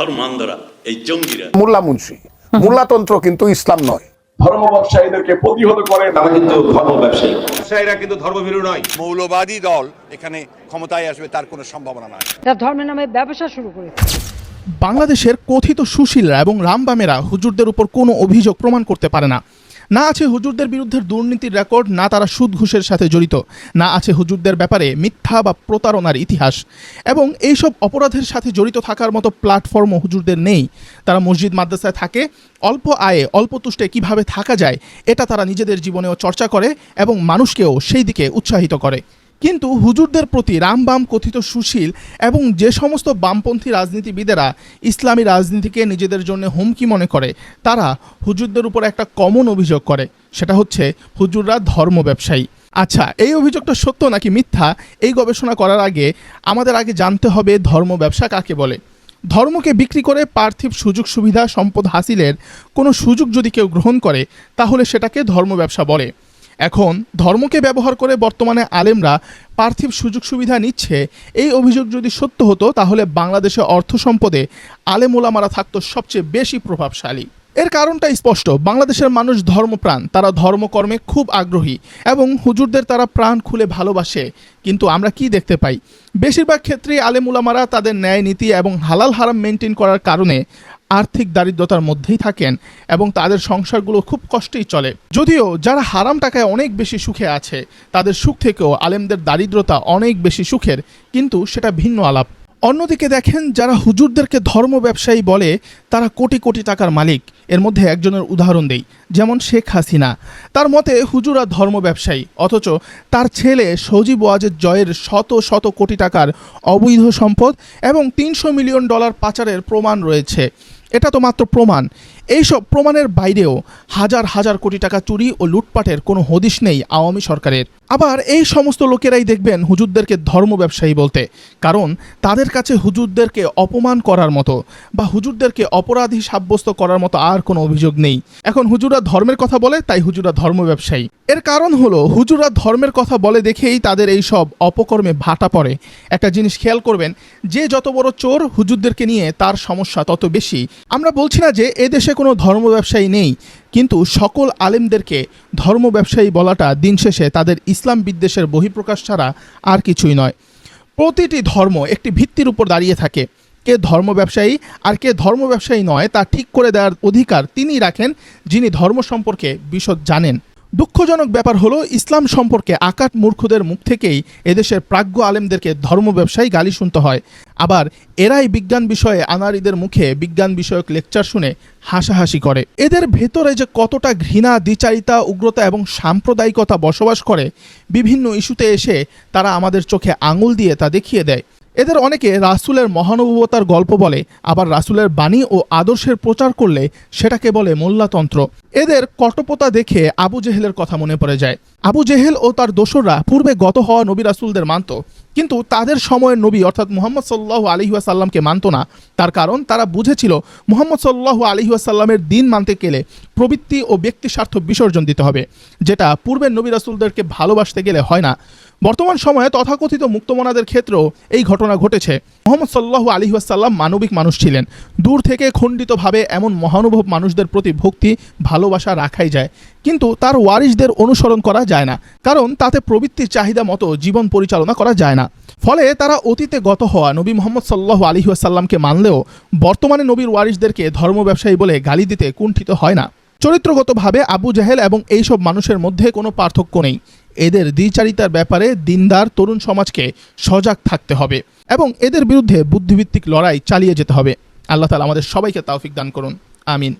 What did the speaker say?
ধর্মান্ধরা এই জঙ্গিরা। মোল্লা মুন্সি। মোল্লাতন্ত্র কিন্তু ইসলাম নয়। ধর্ম ব্যবসায়ীদেরকে প্রতিহত করে তারা কিন্তু ধর্ম ব্যবসায়ী। ব্যবসায়ীরা কিন্তু ধর্মভীরু নয়। মৌলবাদী দল এখানে ক্ষমতায় আসবে তার কোনো সম্ভাবনা নাই। তার ধর্মের নামে ব্যবসা শুরু করেছে। বাংলাদেশের কথিত সুশীলরা এবং রামবামেরা হুজুরদের উপর কোনো অভিযোগ প্রমাণ করতে পারে না। না আছে হুজুরদের বিরুদ্ধে দুর্নীতির রেকর্ড, না তারা সুদ ঘুষের সাথে জড়িত। না আছে হুজুরদের ব্যাপারে মিথ্যা বা প্রতারণার ইতিহাস। এবং এইসব অপরাধের সাথে জড়িত থাকার মতো প্ল্যাটফর্মও হুজুরদের নেই। তারা মসজিদ, মাদ্রাসায় থাকে। অল্প আয়ে, অল্প তুষ্টে কীভাবে থাকা যায়, এটা তারা নিজেদের জীবনেও চর্চা করে এবং মানুষকেও সেই দিকে উৎসাহিত করে। কিন্তু হুজুরদের প্রতি রামবাম কথিত সুশীল এবং যে সমস্ত বামপন্থী রাজনীতিবিদেরা ইসলামী রাজনীতিকে নিজেদের জন্য হুমকি মনে করে, তারা হুজুরদের উপর একটা কমন অভিযোগ করে। সেটা হচ্ছে হুজুররা ধর্ম ব্যবসায়ী। আচ্ছা এই অভিযোগটা সত্য নাকি মিথ্যা? এই গবেষণা করার আগে আমাদের আগে জানতে হবে ধর্ম ব্যবসা কাকে বলে। ধর্মকে বিক্রি করে পার্থিব সুযোগ সুবিধা সম্পদ হাসিলের কোনো সুযোগ যদি কেউ গ্রহণ করে, তাহলে সেটাকে ধর্ম ব্যবসা বলে। এখন ধর্মকে ব্যবহার করে বর্তমানে আলেমরা পার্থিব সুযোগ সুবিধা নিচ্ছে। এই অভিযোগ যদি সত্য হতো, তাহলে বাংলাদেশে অর্থ সম্পদে আলেম ওলামারা থাকতো সবচেয়ে বেশি প্রভাবশালী। এর কারণটা স্পষ্ট। বাংলাদেশের মানুষ ধর্মপ্রাণ। তারা ধর্মকর্মে খুব আগ্রহী এবং হুজুরদের তারা প্রাণ খুলে ভালোবাসে। কিন্তু আমরা কি দেখতে পাই? বেশিরভাগ ক্ষেত্রেই আলেম উলামারা তাদের ন্যায় নীতি এবং হালাল হারাম মেনটেন করার কারণে আর্থিক দারিদ্রতার মধ্যেই থাকেন এবং তাদের সংসারগুলো খুব কষ্টেই চলে। যদিও যারা হারাম টাকায় অনেক বেশি সুখে আছে, তাদের সুখ থেকেও আলেমদের দারিদ্রতা অনেক বেশি সুখের, কিন্তু সেটা ভিন্ন আলাপ। অন্যদিকে দেখেন, যারা হুজুরদেরকে ধর্ম ব্যবসায়ী বলে, তারা কোটি কোটি টাকার মালিক। এর মধ্যে একজনের উদাহরণ দেই, যেমন শেখ হাসিনা। তার মতে, হুজুরা ধর্ম ব্যবসায়ী, অথচ তার ছেলে সজীব ওয়াজের জয়ের শত শত কোটি টাকার অবৈধ সম্পদ এবং তিনশো মিলিয়ন ডলার পাচারের প্রমাণ রয়েছে। এটা তো মাত্র প্রমাণ। এইসব প্রমাণের বাইরেও হাজার হাজার কোটি টাকা চুরি ও লুটপাটের কোনো হদিশ নেই আওয়ামী সরকারের। আবার এই সমস্ত লোকেরাই দেখবেন হুজুরদেরকে ধর্ম ব্যবসায়ী বলতে, কারণ তাদের কাছে হুজুরদেরকে অপমান করার মতো বা হুজুরদেরকে অপরাধী সাব্যস্ত করার মতো আর কোনো অভিযোগ নেই। এখন হুজুরা ধর্মের কথা বলে, তাই হুজুরা ধর্ম ব্যবসায়ী। এর কারণ হলো, হুজুরা ধর্মের কথা বলে দেখেই তাদের এই সব অপকর্মে ভাটা পড়ে। একটা জিনিস খেয়াল করবেন, যে যত বড় চোর হুজুরদেরকে নিয়ে তার সমস্যা তত বেশি। আমরা বলছি না যে এদেশে কোনো ধর্ম ব্যবসায়ী নেই, কিন্তু সকল আলেমদেরকে ধর্ম ব্যবসায়ী বলাটা দিন শেষে তাদের ইসলাম বিদ্বেষের বহিঃপ্রকাশ ছাড়া আর কিছুই নয়। প্রতিটি ধর্ম একটি ভিত্তির উপর দাঁড়িয়ে থাকে। কে ধর্ম ব্যবসায়ী আর কে ধর্ম ব্যবসায়ী নয় তা ঠিক করে দেওয়ার অধিকার তিনিই রাখেন যিনি ধর্ম সম্পর্কে বিশদ জানেন। দুঃখজনক ব্যাপার হলো, ইসলাম সম্পর্কে আকাট মূর্খদের মুখ থেকেই এদেশের প্রাজ্ঞ আলেমদেরকে ধর্ম ব্যবসায়ী গালি শুনতে হয়। আবার এরাই বিজ্ঞান বিষয়ে আনারিদের মুখে বিজ্ঞান বিষয়ক লেকচার শুনে হাসাহাসি করে। এদের ভেতরে যে কতটা ঘৃণা, দ্বিচারিতা, উগ্রতা এবং সাম্প্রদায়িকতা বসবাস করে, বিভিন্ন ইস্যুতে এসে তারা আমাদের চোখে আঙুল দিয়ে তা দেখিয়ে দেয়। এদের অনেকে রাসুলের মহানুভবতার গল্প বলে, আবার রাসুলের বাণী ও আদর্শের প্রচার করলে সেটাকে বলে মোল্লাতন্ত্র। এদের কটপতা দেখে আবু জেহেলের কথা মনে পড়ে যায়। আবু জেহেল ও তার দোসররা পূর্বে গত হওয়া নবী রাসুলদের মানত, কিন্তু তাদের সময়ের নবী অর্থাৎ মোহাম্মদ সাল্লাহ আলহিহাসাল্লামকে মানত না। তার কারণ তারা বুঝেছিল মুহাম্মদ সাল্লাহ আলহিহাসাল্লামের দিন মানতে গেলে প্রবৃত্তি ও ব্যক্তি স্বার্থ বিসর্জন দিতে হবে, যেটা পূর্বের নবী রাসুলদেরকে ভালোবাসতে গেলে হয় না। বর্তমান সময়ে তথাকথিত মুক্তমনাদের ক্ষেত্রেও এই ঘটনা ঘটেছে। মোহাম্মদ সাল্লাহ আলী আসাল্লাম মানবিক মানুষ ছিলেন। দূর থেকে খণ্ডিতভাবে এমন মহানুভব মানুষদের প্রতি ভক্তি ভালোবাসা রাখাই যায়, কিন্তু তার ওয়ারিশদের অনুসরণ করা যায় না, কারণ তাতে প্রবৃত্তির চাহিদা মতো জীবন পরিচালনা করা যায় না। ফলে তারা অতীতে গত হওয়া নবী মোহাম্মদ সাল্লাহ আলী আসাল্লামকে মানলেও বর্তমানে নবীর ওয়ারিশদেরকে ধর্ম ব্যবসায়ী বলে গালি দিতে কুণ্ঠিত হয় না। চরিত্রগতভাবে আবু জাহেল এবং এইসব মানুষের মধ্যে কোনো পার্থক্য নেই। এদের দ্বিচারিতার ব্যাপারে দিনদার তরুণ সমাজকে সজাগ থাকতে হবে এবং এদের বিরুদ্ধে বুদ্ধিভিত্তিক লড়াই চালিয়ে যেতে হবে। আল্লাহ তালা আমাদের সবাইকে তাওফিক দান করুন। আমিন।